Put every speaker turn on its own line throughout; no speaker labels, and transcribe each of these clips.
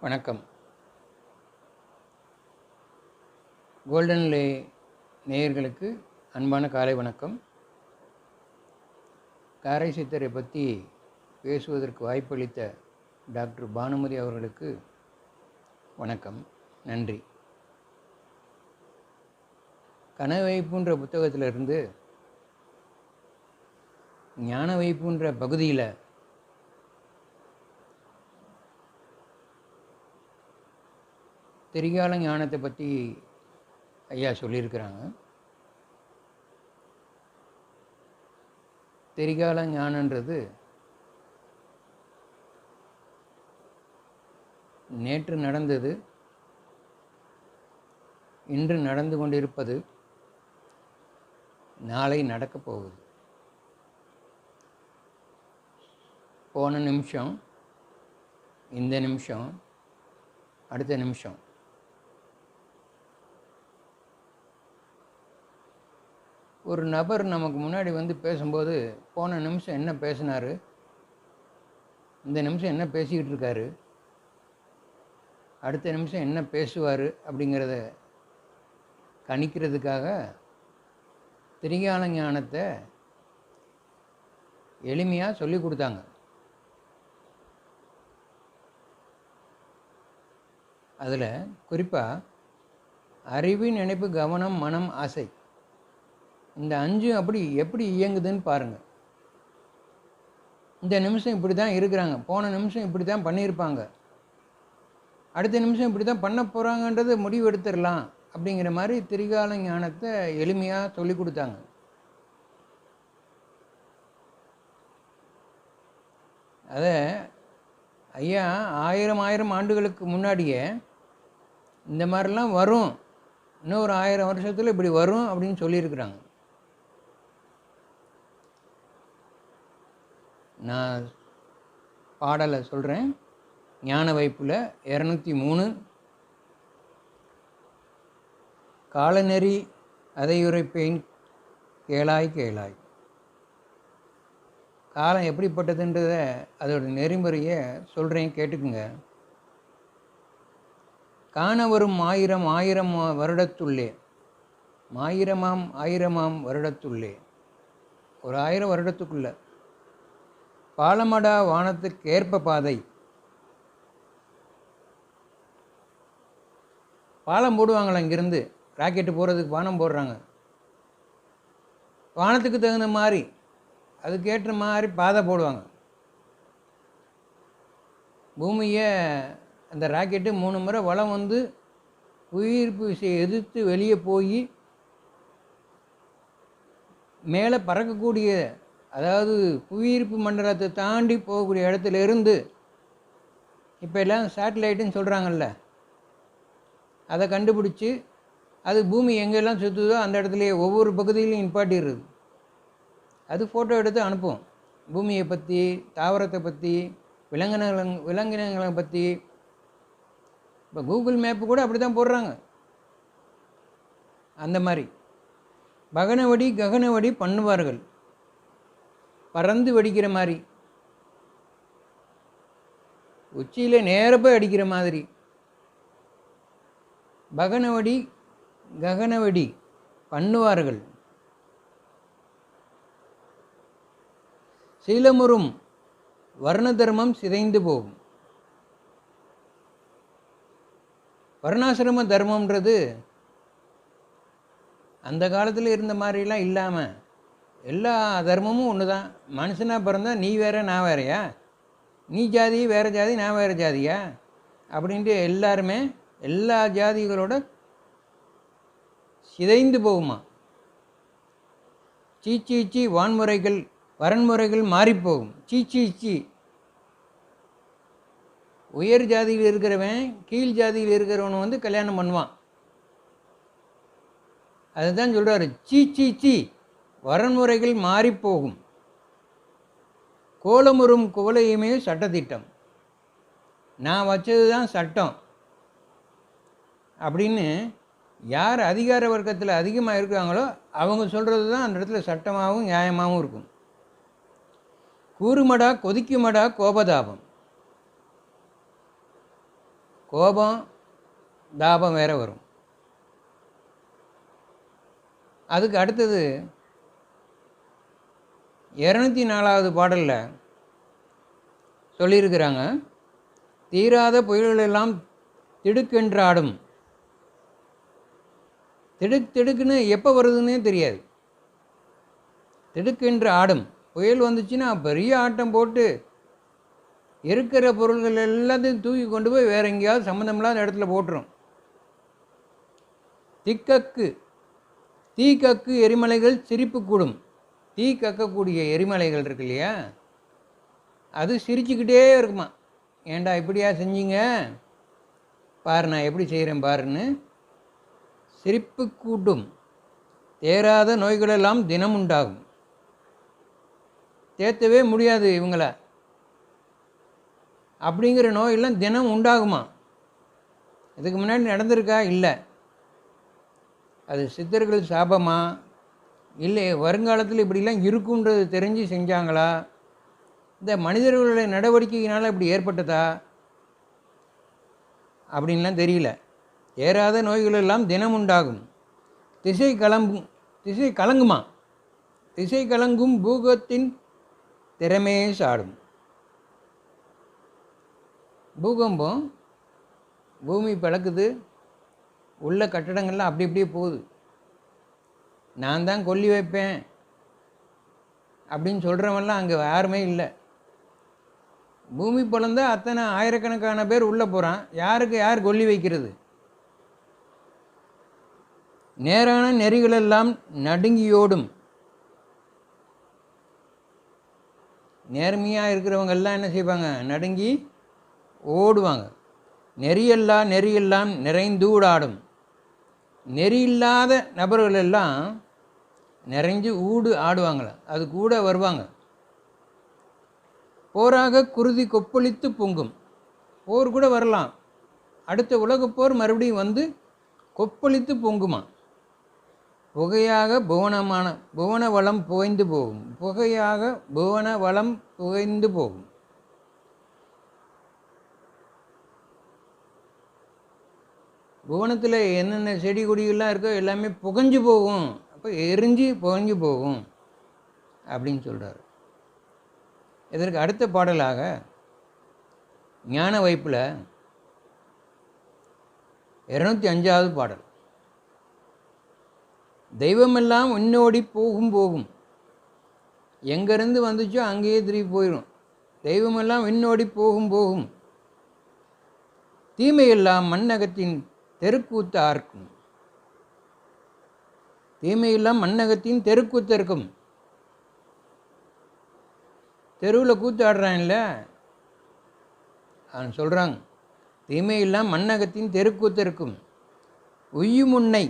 வணக்கம். கோல்டன் லே நேயர்களுக்கு அன்பான காலை வணக்கம். காரை சித்தரை பற்றி பேசுவதற்கு வாய்ப்பளித்த டாக்டர் பானுமதி அவர்களுக்கு வணக்கம். நன்றி. கனவு வைப்புன்ற புத்தகத்திலிருந்து ஞான வைப்புன்ற பகுதியில் திரிகால ஞானத்தை பற்றி ஐயா சொல்லியிருக்கிறாங்க. திரிகால ஞானன்றது நேற்று நடந்தது இன்று நடந்து கொண்டிருப்பது நாளை நடக்கப் போகுது. போன நிமிஷம் இந்த நிமிஷம் அடுத்த நிமிஷம். ஒரு நபர் நமக்கு முன்னாடி வந்து பேசும்போது போன நிமிஷம் என்ன பேசினார்? இந்த நிமிஷம் என்ன பேசிக்கிட்டு இருக்காரு? அடுத்த நிமிஷம் என்ன பேசுவார்? அப்படிங்கிறத கணிக்கிறதுக்காக திரிகால ஞானத்தை எளிமையாக சொல்லி கொடுத்தாங்க. அதில் குறிப்பாக அறிவு நினைப்பு கவனம் மனம் ஆசை. இந்த அஞ்சும் அப்படி எப்படி இயங்குதுன்னு பாருங்கள் இந்த நிமிஷம் இப்படி தான் இருக்கிறாங்க. போன நிமிஷம் இப்படி தான் பண்ணியிருப்பாங்க. அடுத்த நிமிஷம் இப்படி தான் பண்ண போகிறாங்கன்றது முடிவு எடுத்துடலாம் அப்படிங்கிற மாதிரி திரிகால ஞானத்தை எளிமையாக சொல்லி கொடுத்தாங்க. அதை ஐயா ஆயிரம் ஆயிரம் ஆண்டுகளுக்கு முன்னாடியே இந்த மாதிரிலாம் வரும். இன்னும் ஒரு ஆயிரம் வருஷத்தில் இப்படி வரும் அப்படின்னு சொல்லியிருக்கிறாங்க. நான் பாடலை சொல்கிறேன் ஞான வைப்பில் இரநூத்தி மூணு. காலநெறி அதையுரைப்பேன் கேளாய் கேளாய். காலம் எப்படிப்பட்டதுன்றத அதோட நெறிமுறையை சொல்கிறேன் கேட்டுக்குங்க. காண வரும் ஆயிரம் ஆயிரம் வருடத்துள்ளே. ஆயிரமாம் ஆயிரமாம் வருடத்துள்ளே. ஒரு ஆயிரம் வருடத்துக்குள்ளே. பாலமடா வானத்துக்கு ஏற்ப பாதை. பாலம் போடுவாங்களா இங்கேருந்து ராக்கெட்டு போகிறதுக்கு வானம் போடுறாங்க. வானத்துக்கு தகுந்த மாதிரி அதுக்கேற்ற மாதிரி பாதை போடுவாங்க. பூமியை அந்த ராக்கெட்டு மூணு முறை வளம் வந்து உயிர்ப்பு விசையை எதிர்த்து வெளியே போய் மேலே பறக்கக்கூடிய அதாவது புவியீர்ப்பு மண்டலத்தை தாண்டி போகக்கூடிய இடத்துல இருந்து இப்போ எல்லாம் சேட்டலைட்டுன்னு சொல்கிறாங்கல்ல அதை கண்டுபிடிச்சி அது பூமி எங்கெல்லாம் சுற்றுதோ அந்த இடத்துலையே ஒவ்வொரு பகுதியிலையும் நிப்பாட்டிடுறது அது ஃபோட்டோ எடுத்து அனுப்பும் பூமியை பற்றி தாவரத்தை பற்றி விலங்கினங்களை விலங்கினங்களை பற்றி இப்போ கூகுள் மேப்பு கூட அப்படி தான் போடுறாங்க. அந்த மாதிரி. பகனவடி ககனவடி பண்ணுவார்கள். பறந்து வெடிக்கிற மாதிரி. உச்சியில் போய் அடிக்கிற மாதிரி. பகனவடி ககனவடி பண்ணுவார்கள். சீலமுறும் வர்ண தர்மம் சிதைந்து போகும். வர்ணாசிரம தர்மம்ன்றது அந்த காலத்தில் இருந்த மாதிரிலாம் இல்லாமல் எல்லா தர்மமும் ஒன்று தான் மனுஷனாக பிறந்தா நீ வேற நான் வேறையா? நீ ஜாதி வேறு ஜாதி நான் வேறு ஜாதியா? அப்படின்ட்டு எல்லாருமே எல்லா ஜாதிகளோட சிதைந்து போகுமா? சீச்சீச்சி வான்முறைகள் வரன்முறைகள் மாறிப்போகும். சீச்சீச்சி உயர் ஜாதியில் இருக்கிறவன் கீழ் ஜாதியில் இருக்கிறவனை வந்து கல்யாணம் பண்ணுவான். அதுதான் சொல்கிறாரு சீ சீ சீ. வரன்முறைகள் மாறிப்போகும். கோலமுறும் குவலையுமே சட்டத்திட்டம். நான் வச்சது தான் சட்டம். அப்படின்னு யார் அதிகார வர்க்கத்தில் அதிகமாக இருக்கிறாங்களோ அவங்க சொல்கிறது தான் அந்த இடத்துல சட்டமாகவும் நியாயமாகவும் இருக்கும். கூறுமடா கொதிக்குமடா கோபதாபம். கோபம் தாபம் வேற வரும். அதுக்கு அடுத்தது இரநூத்தி நாலாவது பாடலில் சொல்லியிருக்கிறாங்க தீராத புயல்கள் எல்லாம் திடுக்கென்றாடும். திடுக் திடுக்குன்னு எப்போ வருதுன்னே தெரியாது. திடுக்கென்று ஆடும் புயல் வந்துச்சுன்னா பெரிய ஆட்டம் போட்டு இருக்கிற பொருள்கள் எல்லாத்தையும் தூக்கி கொண்டு போய் வேற எங்கேயாவது சம்மந்தமில்லாத இடத்துல போட்டுரும். திக்கக்கு தீக்கக்கு எரிமலைகள் சிரிப்பு கூடும். தீ கக்கக்கூடிய எரிமலைகள் இருக்கு இல்லையா? அது சிரிச்சுக்கிட்டே இருக்குமா? ஏன்டா இப்படியா செஞ்சீங்க? பாரு நான் எப்படி செய்கிறேன் பாருன்னு சிரிப்பு கூட்டும். தேராத நோய்களெல்லாம் தினம் உண்டாகும் தேத்தவே முடியாது இவங்கள. அப்படிங்கிற நோயெல்லாம் தினம் உண்டாகுமா? இதுக்கு முன்னாடி நடந்திருக்கா? இல்லை. அது சித்தர்கள் சாபமா? இல்லை வருங்காலத்தில் இப்படிலாம் இருக்குன்றது தெரிஞ்சு செஞ்சாங்களா? இந்த மனிதர்களுடைய நடவடிக்கையினால் இப்படி ஏற்பட்டதா? அப்படின்லாம் தெரியல. ஏறாத நோய்கள் எல்லாம் தினம் உண்டாகும். திசை கலங்கும் திசை கலங்குமா? திசை கலங்கும் பூகத்தின் திறமையே சாடும். பூகம்பம் பூமி பிளக்குது உள்ள கட்டடங்கள்லாம் அப்படி அப்படியே போகுது. நான் தான் கொல்லி வைப்பேன் அப்படின்னு சொல்கிறவெல்லாம் அங்கே யாருமே இல்லை. பூமி பிளந்தா அத்தனை ஆயிரக்கணக்கான பேர் உள்ளே போகிறான் யாருக்கு யார் கொல்லி வைக்கிறது? நேரான நெறிகளெல்லாம் நடுங்கியோடும். நேர்மையாக இருக்கிறவங்க எல்லாம் என்ன செய்வாங்க? நடுங்கி ஓடுவாங்க. நெறியெல்லாம் நெறியெல்லாம் நிறைந்தூடாடும் நெறி இல்லாத நபர்கள் எல்லாம் நிறைஞ்சு ஊடு ஆடுவாங்களாம் அது கூட வருவாங்க. போராக குருதி கொப்பளித்து பொங்கும். போர் கூட வரலாம். அடுத்த உலகப் போர் மறுபடியும் வந்து கொப்பளித்து பொங்குமா? புகையாக புவனமான புவன வளம் புகைந்து போகும். புகையாக புவன வளம் புகைந்து போகும். புவனத்தில் என்னென்ன செடி கொடிகள்லாம் இருக்கோ எல்லாமே புகஞ்சு போகும். அப்போ எரிஞ்சு புகஞ்சு போகும் அப்படின்னு சொல்கிறார் இதற்கு அடுத்த பாடலாக ஞான வைப்பில் இரநூத்தி அஞ்சாவது பாடல். தெய்வமெல்லாம் உன்னோடி போகும் போகும். எங்கேருந்து வந்துச்சோ அங்கேயே திரும்பி போயிடும் தெய்வமெல்லாம் விண்ணோடி போகும் போகும். தீமையெல்லாம் மண்ணகத்தின் தெருக்கூத்து ஆர்க்கும் தீமையெல்லாம் மண்ணகத்தின் தெருக்கூத்து இருக்கும் தெருவில் கூத்து ஆடுறான்ல அவன் சொல்கிறாங்க தீமையெல்லாம் மண்ணகத்தின் தெருக்கூத்து இருக்கும் உய்யும் உன்னை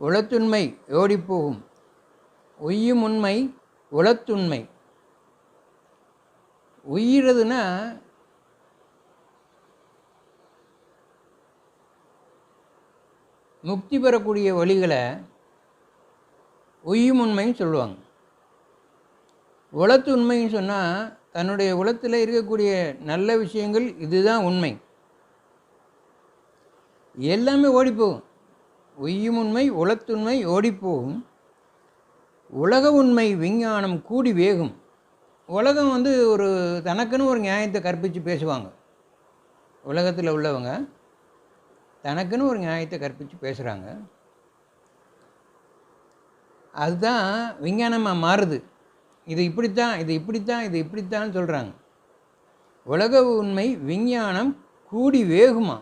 உளத்துண்மை ஓடிப்போகும். உய்யும் உண்மை உளத்துண்மை. உயிரதுன்னா முக்தி பெறக்கூடிய வழிகளை உய்யும் உண்மைன்னு சொல்லுவாங்க. உளத்து உண்மைன்னு சொன்னால் தன்னுடைய உலத்தில் இருக்கக்கூடிய நல்ல விஷயங்கள் இதுதான் உண்மை. எல்லாமே ஓடிப்போகும். உய்யும் உண்மை உளத்துண்மை ஓடிப்போகும். உலக உண்மை விஞ்ஞானம் கூடி வேகும். உலகம் வந்து ஒரு தனக்குன்னு ஒரு நியாயத்தை கற்பித்து பேசுவாங்க. உலகத்தில் உள்ளவங்க தனக்குன்னு ஒரு நியாயத்தை கற்பித்து பேசுகிறாங்க அதுதான் விஞ்ஞானமாக மாறுது. இது இப்படித்தான் இது இப்படித்தான் இது இப்படித்தான் சொல்கிறாங்க உலக உண்மை விஞ்ஞானம் கூடி வேகுமா?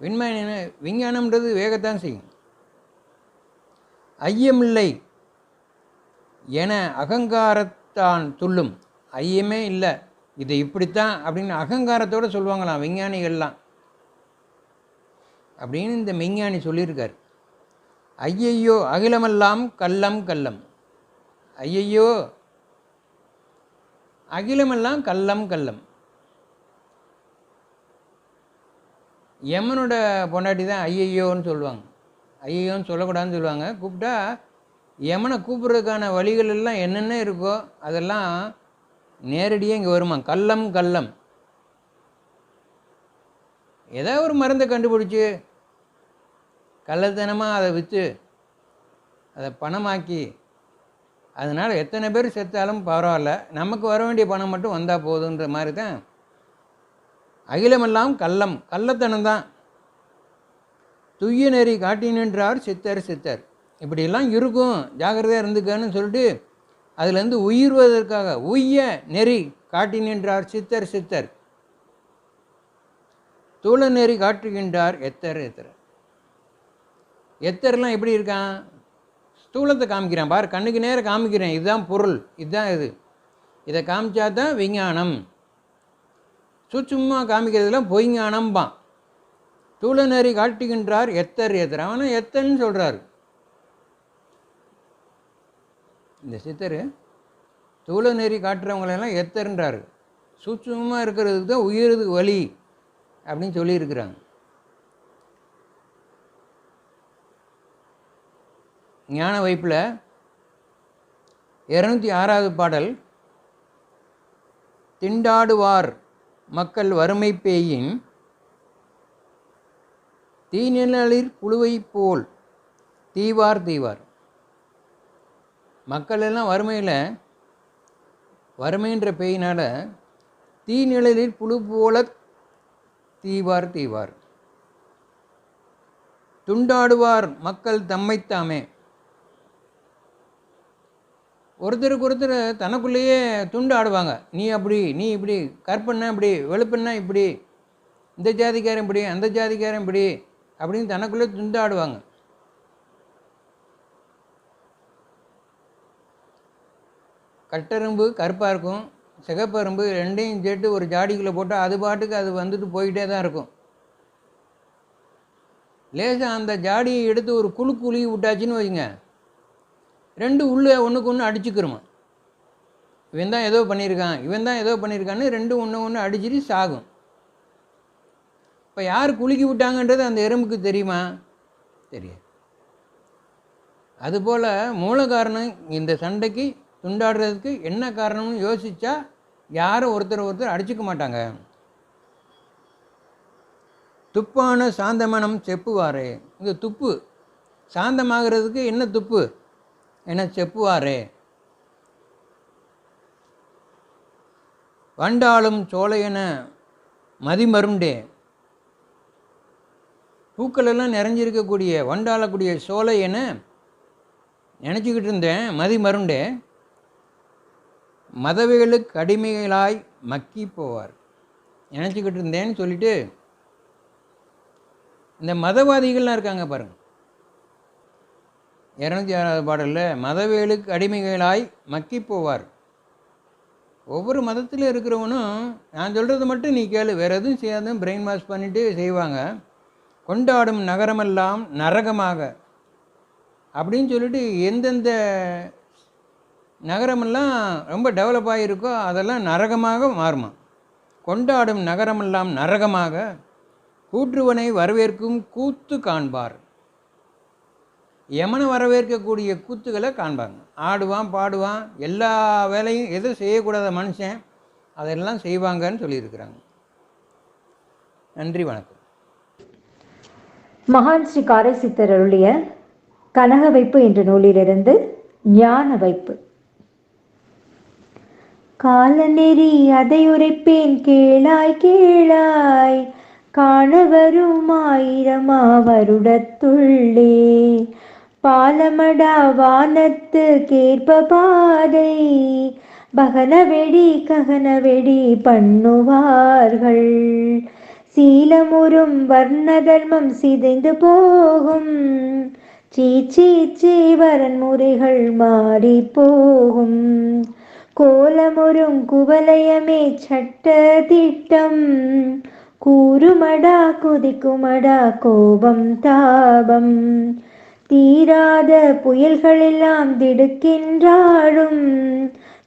விண்மையான விஞ்ஞானம்ன்றது வேகத்தான் செய்யும். ஐயமில்லை என அகங்காரத்தான் துள்ளும். ஐயமே இல்லை இது இப்படித்தான் அப்படின்னு அகங்காரத்தோடு சொல்லுவாங்களாம் விஞ்ஞானிகள்லாம். அப்படின்னு இந்த விஞ்ஞானி சொல்லியிருக்கார். ஐயையோ அகிலமெல்லாம் கள்ளம் கள்ளம். ஐயையோ அகிலமெல்லாம் கள்ளம் கள்ளம். யமனோட பொண்டாட்டி தான் ஐயையோன்னு சொல்லுவாங்க. ஐயையோன்னு சொல்லக்கூடாதுன்னு சொல்லுவாங்க. கூப்பிட்டா யமனை கூப்பிட்றதுக்கான வழிகள் எல்லாம் என்னென்ன இருக்கோ அதெல்லாம் நேரடியாக இங்கே வருமா கள்ளம் கள்ளம். ஏதோ ஒரு மருந்தை கண்டுபிடிச்சி கள்ளத்தனமாக அதை விற்று அதை பணமாக்கி அதனால் எத்தனை பேர் செத்தாலும் பரவாயில்ல. நமக்கு வர வேண்டிய பணம் மட்டும் வந்தால் போதுன்ற மாதிரி தான் அகிலமெல்லாம் கள்ளம் கள்ளத்தனம்தான் துய்ய நெறி காட்டினின்றார் சித்தர் சித்தர். இப்படியெல்லாம் இருக்கும். ஜாக்கிரதையாக இருந்துக்கன்னு சொல்லிட்டு அதுலேருந்து உயிர்வதற்காக உய்ய நெறி காட்டினின்றார் சித்தர் சித்தர். தூள நெறி காட்டுகின்றார் எத்தர் எத்தர். எத்தர்லாம் எப்படி இருக்கான்? ஸ்தூலத்தை காமிக்கிறான். பார் கண்ணுக்கு நேரம் காமிக்கிறேன். இதுதான் பொருள். இதுதான் இது. இதை காமிச்சா தான் விஞ்ஞானம். சுச்சுமா காமிக்கிறதுலாம் பொய்ஞானம்பான். தூள நெறி காட்டுகின்றார் எத்தர் எத்தர். அவனை எத்தன்னு சொல்கிறாரு இந்த சித்தர் தூள நெறி காட்டுறவங்களெல்லாம் எத்தர்ன்றாரு. சூட்சமாக இருக்கிறதுக்கு தான் உயிருக்கு வழி அப்படின்னு சொல்லியிருக்கிறாங்க. ஞான வைப்பில் இரநூத்தி ஆறாவது பாடல் திண்டாடுவார் மக்கள் வறுமை பேயின் தீநிழலிற் புழுவைப் போல் தீவார் தீவார். மக்கள் எல்லாம் வறுமையில் வறுமைன்ற பேயினால் தீநிழலில் புழு போல தீவார் தீவார். துண்டாடுவார் மக்கள் தம்மைத்தாமே ஒருத்தருக்கு ஒருத்தர் தனக்குள்ளேயே துண்டு ஆடுவாங்க. நீ அப்படி நீ இப்படி கற்பண்ணா இப்படி வெளுப்பண்ணா இப்படி இந்த ஜாதிக்காரன் இப்படி அந்த ஜாதிக்காரன் இப்படி அப்படின்னு தனக்குள்ளே துண்டு ஆடுவாங்க. கட்டரும்பு கருப்பாக இருக்கும். சிகப்பரும்பு ரெண்டையும் சேர்த்து ஒரு ஜாடிக்குள்ளே போட்டால் அது பாட்டுக்கு அது வந்துட்டு போயிட்டே தான் இருக்கும். லேசாக அந்த ஜாடியை எடுத்து ஒரு குழு குழி விட்டாச்சுன்னு வைங்க. ரெண்டு உள்ளே ஒன்றுக்கு ஒன்று அடிச்சுக்கிறோமா இவன் தான் ஏதோ பண்ணியிருக்கான். இவன் தான் ஏதோ பண்ணியிருக்கான்னு ரெண்டு ஒன்று ஒன்று அடிச்சிட்டு சாகும். இப்போ யார் குலுக்கி விட்டாங்கன்றது அந்த எறும்புக்கு தெரியுமா? தெரியாது. அதுபோல் மூல காரணம் இந்த சண்டைக்கு துண்டாடுறதுக்கு என்ன காரணம்னு யோசித்தா யாரும் ஒருத்தர் ஒருத்தர் அடிச்சுக்க மாட்டாங்க. துப்பான சாந்தமனம் செப்புவாரே. இந்த துப்பு சாந்தமாகிறதுக்கு என்ன துப்பு? என்ன செப்புவாரே? வண்டாளும் சோலையென மதிமருண்டே. பூக்கள் எல்லாம் நிறைஞ்சிருக்கக்கூடிய வண்டாளக்கூடிய சோலை என நினச்சிக்கிட்டு இருந்தேன் மதிமருண்டே. மதவைகளுக்கு அடிமைகளாய் மக்கி போவார். நினச்சிக்கிட்டு இருந்தேன்னு சொல்லிட்டு இந்த மதவாதிகள்லாம் இருக்காங்க பாருங்கள் இரநூத்தி ஆறாவது பாடலில் மதவேலுக்கு அடிமைகளாய் மக்கி போவார். ஒவ்வொரு மதத்தில் இருக்கிறவனும் நான் சொல்கிறது மட்டும் நீ கேளு வேறு எதுவும் செய்யாதும் பிரெயின் வாஷ் பண்ணிவிட்டு செய்வாங்க. கொண்டாடும் நகரமெல்லாம் நரகமாக. அப்படின்னு சொல்லிட்டு எந்தெந்த நகரமெல்லாம் ரொம்ப டெவலப் ஆகியிருக்கோ அதெல்லாம் நரகமாக மாறுமா. கொண்டாடும் நகரமெல்லாம் நரகமாக கூற்றுவனை வரவேற்கும் கூத்து காண்பார். யமனை வரவேற்கக்கூடிய கூத்துக்களை காண்பாங்க. ஆடுவான் பாடுவான் எல்லா வேலையும் எதுவும் செய்யக்கூடாத மனுஷன் அதெல்லாம் செய்வாங்கன்னு சொல்லியிருக்கிறாங்க. நன்றி வணக்கம்.
மகான் ஸ்ரீ காரைசித்தர் அருளிய கனக வைப்பு என்ற நூலிலிருந்து ஞான வைப்பு. காலநெறி அதை உரைப்பேன் கேளாய் கேளாய் காண வரும் ஆயிரமா வருடத்துள்ளே பாலமடா வானத்து கேற்ப பாதை. பகனவெடி ககனவெடி பண்ணுவார்கள். சீலமுறும் வர்ண தர்மம் சிதைந்து போகும். சீச்சி சீவரன் முறைகள் மாறி போகும். கோலமுறும் குவலயமே சட்ட திட்டம். கூறுமடா குதிக்குமடா கோபம் தாபம். தீராத புயல்களெல்லாம் திடுக்கின்றாடும்.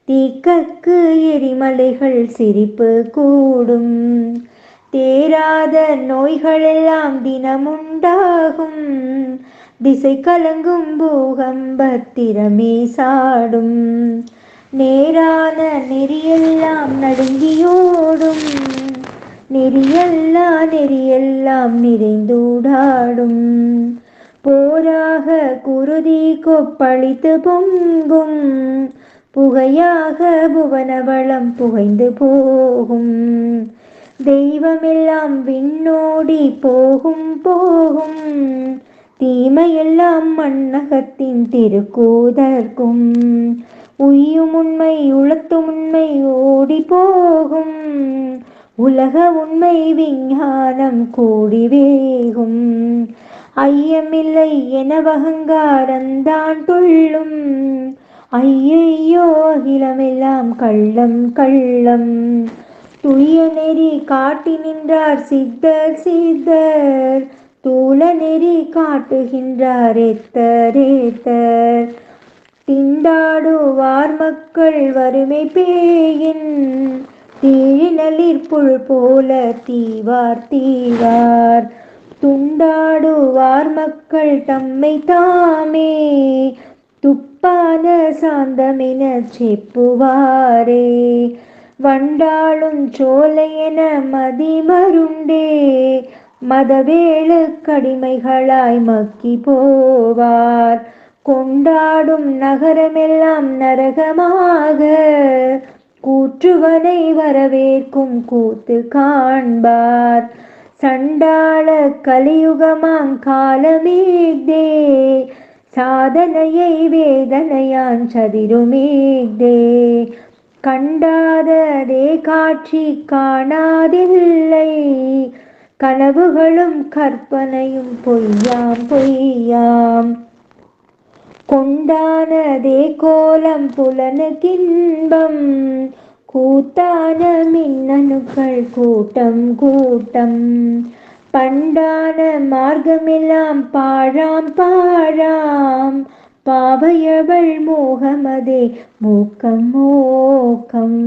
தீக்கக்கு எரிமலைகள் சிரிப்பு கூடும். தேராத நோய்களெல்லாம் தினமுண்டாகும். திசை கலங்கும் பூகம்பத்திரமே சாடும். நேரான நெறியெல்லாம் நடுங்கியோடும். நெறியெல்லாம் நெறியெல்லாம் நிறைந்தூடாடும். போராக குருதி கொப்பளித்து பொங்கும். புகையாக புவனவளம் புகைந்து போகும். தெய்வமெல்லாம் விண்ணோடி போகும் போகும். தீமையெல்லாம் மண்ணகத்தின் திருக்கூதற்கும். உய்யும் உண்மை உளத்தும் உண்மை ஓடி போகும். உலக உண்மை விஞ்ஞானம் கூடி வேகும். ஐயமில்லை எனவகங்காரந்தான் துள்ளும். ஐயையோ அகிலமெல்லாம் கள்ளம் கள்ளம். துய நெறி காட்டி நின்றார் சித்தர் சித்தர். தூல நெறி காட்டுகின்றார் எத்தர் ஏத்தர். திண்டாடுவார் மக்கள் வறுமை பேயின். தீழினலிற்புள் போல தீவார் தீவார். துண்டாடுவார் மக்கள் தம்மை தாமே. துப்பான சாந்தமென செப்புவாரே. வண்டாளும் சோலையென மதிமருண்டே. மதவேளு கடிமைகளாய் மக்கி போவார். கொண்டாடும் நகரமெல்லாம் நரகமாக. கூற்றுவனை வரவேற்கும் கூத்து காண்பார். சண்டாள கலியுகமாங் காலமேக்தே சாதனையை வேதனையான் சதிருமேக்தே கண்டாததே காட்சி காணாதில்லை. கனவுகளும் கற்பனையும் பொய்யாம் பொய்யாம். கொண்டானதே கோலம் புலனுக்கின்பம் கூத்தான மின்னணுக்கள் கூட்டம் கூட்டம். பண்டான மார்க்கமெல்லாம் பாழாம் பாழாம். பாவையவள் மோகமதே மூக்கம் மோக்கம்.